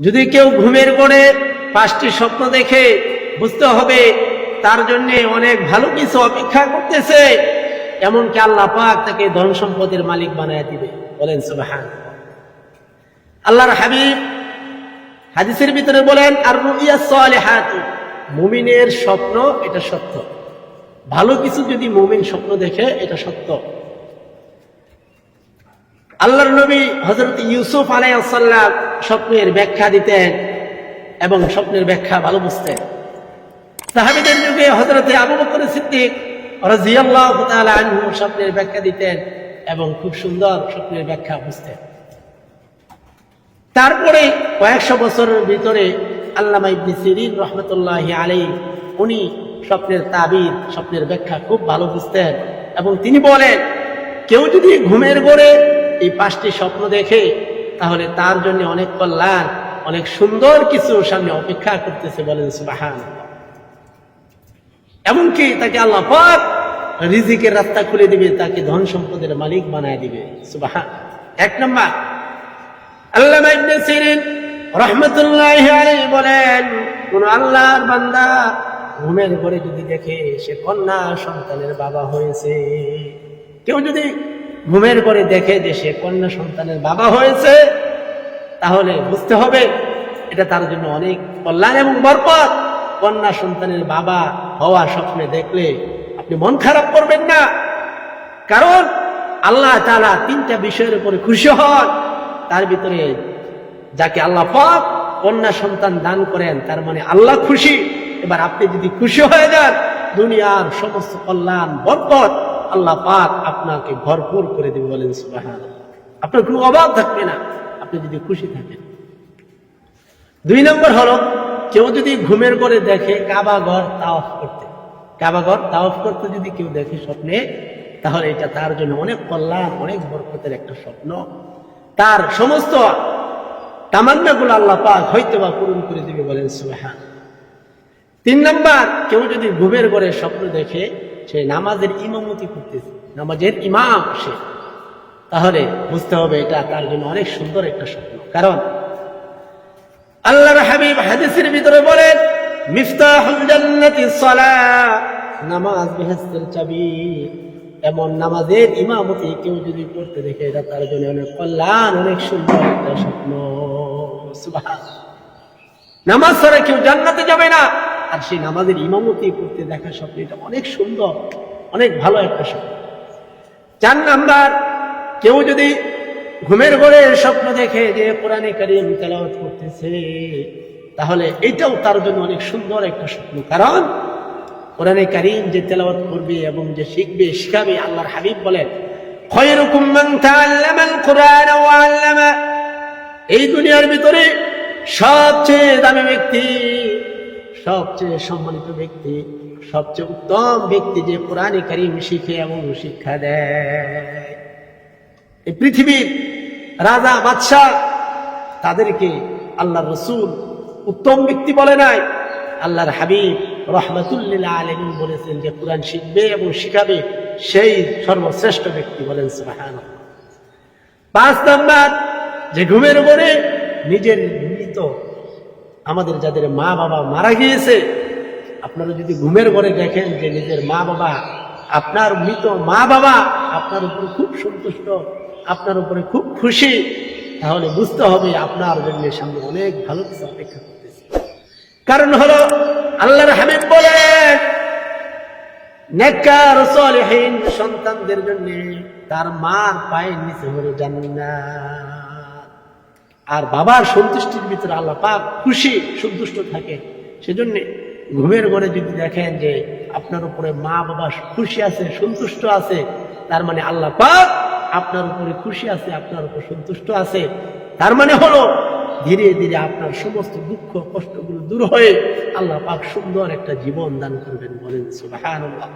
যদি কেউ ঘুমের করে পাঁচটি স্বপ্ন দেখে বুঝতে হবে, তার জন্য অনেক ভালো কিছু অপেক্ষা করতেছে। এমনকি আল্লাহ পাক তাকে ধন সম্পদের মালিক বানায় দিবে। বলেন সুবাহান আল্লাহর হাবিব হাদিসের ভিতরে বলেন আর রুইয়া সালেহাতু মুমিনের স্বপ্ন এটা সত্য। ভালো কিছু যদি মুমিন স্বপ্ন দেখে, এটা সত্য। আল্লাহর নবী হজরত ইউসুফ আলাইসাল্লাম স্বপ্নের ব্যাখ্যা দিতেন এবং স্বপ্নের ব্যাখ্যা ভালো বুঝতেন। সাহাবিদের যুগে হজরতে আবু বকর সিদ্দিক রাজিয়াল্লাহু আনহু স্বপ্নের ব্যাখ্যা দিতেন এবং খুব সুন্দর স্বপ্নের ব্যাখ্যা বুঝতেন। তারপরে কয়েকশো বছরের ভিতরে আল্লামা ইবনে সিরিন রহমতুল্লাহ আলী উনি স্বপ্নের তাবির, স্বপ্নের ব্যাখ্যা খুব ভালো বুঝতেন এবং তিনি বলেন, কেউ যদি ঘুমের গড়ে এই পাঁচটি স্বপ্ন দেখে তাহলে তার জন্য অনেক কল্যাণ, অনেক সুন্দর কিছু সামনে অপেক্ষা করতেছে বলেন সুবাহান এমনকি তাকে আল্লাহ পাক রিজিকের রাস্তা খুলে দিবে, তাকে ধন সম্পদের মালিক বানায় দিবে। সুবাহান এক নম্বর আল্লাহ ইবনে সিরিন রহমতুল্লাহ বলেন, কোন আল্লাহর বান্দা ঘুমের ঘরে যদি দেখে সে কন্যা সন্তানের বাবা হয়েছে, কেউ যদি ঘুমের ঘরে দেখে যে সে কন্যা সন্তানের বাবা হয়েছে, তাহলে বুঝতে হবে এটা তার জন্য অনেক কল্যাণ এবং বরকত। কন্যা সন্তানের বাবা হওয়া স্বপ্নে দেখলে আপনি মন খারাপ করবেন না। কারণ আল্লাহ তাআলা তিনটা বিষয়ের উপরে খুশি হন। তার ভিতরে যাকে আল্লাহ পাক কন্যা সন্তান দান করেন, তার মানে আল্লাহ খুশি। এবার আপনি যদি খুশি হয়ে যান, দুনিয়ার সমস্ত কল্যাণ, বরকত আল্লাহ পাক আপনাকে ভরপুর করে দেবে বলেন সুবাহান আপনার কোনো অভাব থাকবে না, আপনি যদি খুশি থাকেন। দুই নম্বর হলো, কেউ যদি ঘুমের করে দেখে কাবা ঘর তাওয়াফ করতে, কাবা ঘর তাওয়াফ করতে যদি কেউ দেখে স্বপ্নে, তাহলে এটা তার জন্য অনেক কল্যাণ, অনেক বরকতের একটা স্বপ্ন। তার সমস্ত তামান্নাগুলো আল্লাহ পাক হয়তো বা পূরণ করে দিবে বলেন সুবাহান তিন নম্বর, কেউ যদি ঘুমের ঘরে স্বপ্ন দেখে সে নামাজের ইমামতি করতেছে। নামাজের ইমাম সে। তাহলে বুঝতে হবে এটা তার জন্য অনেক সুন্দর একটা স্বপ্ন। কারণ আল্লাহর হাবিব হাদিসের ভিতরে বলেন, মিফতাহুল জান্নাতি সালাহ নামাজ বেহেশতের চাবি। এমন নামাজের ইমামতি কেউ যদি করতে দেখে, এটা তার জন্য অনেক কল্যাণ, অনেক সুন্দর একটা স্বপ্ন। নামাজ ছাড়া কেউ জান্নাতে যাবে না। আর সেই নামাজের ইমামতি করতে দেখা স্বপ্ন, এটা অনেক সুন্দর, অনেক ভালো একটা স্বপ্ন। চার নাম্বার, কেউ যদি ঘুমের ঘরে স্বপ্ন দেখে যে কোরআনে কারিম তেলাওয়াত করতেছে, তাহলে এটাও তার জন্য অনেক সুন্দর একটা স্বপ্ন। কারণ কোরআনে কারিম যে তেলাওয়াত করবে এবং যে শিখবে, শিখাবে আল্লাহর হাবিব বলেন এই দুনিয়ার ভিতরে সবচেয়ে দামি ব্যক্তি সবচেয়ে সম্মানিত ব্যক্তি, সবচেয়ে উত্তম ব্যক্তি যে কোরআনে কারিম শিখে এবং শিক্ষা দেয়। এই পৃথিবীর রাজা, বাদশাহ, তাদেরকে আল্লাহ রসুল উত্তম ব্যক্তি বলে নাই। আল্লাহর হাবিব রহমতুল্লিল্লাহ আলমিন বলেছেন যে কোরআন শিখবে এবং শিখাবে সেই সর্বশ্রেষ্ঠ ব্যক্তি বলেন সুবাহান পাঁচ নাম্বার, যে ঘুমের উপরে নিজের মৃত আমাদের যাদের মা বাবা মারা গিয়েছে, আপনারা যদি ঘুমের ঘরে দেখেন যে নিজের মা বাবা, আপনার মৃত মা বাবা আপনার উপরে খুব সন্তুষ্ট, আপনার উপরে খুব খুশি, তাহলে বুঝতে হবে আপনার জন্য সামনে অনেক ভালো কিছু অপেক্ষা করতেছে। কারণ হলো আল্লাহর হাবিব বলেন সন্তানদের জন্য তার মার পায়ের নিচে হলো জান্নাত। আর বাবার সন্তুষ্টির ভিতরে আল্লাহ পাক খুশি, সন্তুষ্ট থাকে। সেজন্য ঘুমের ঘরে যদি দেখেন যে আপনার উপরে মা বাবা খুশি আছে, সন্তুষ্ট আছে, তার মানে আল্লাহ পাক আপনার উপরে খুশি আছে, আপনার উপর সন্তুষ্ট আছে। তার মানে হলো, ধীরে ধীরে আপনার সমস্ত দুঃখ, কষ্টগুলো দূর হয়ে আল্লাহ পাক সুন্দর একটা জীবন দান করবেন বলেন, সুবহানাল্লাহ।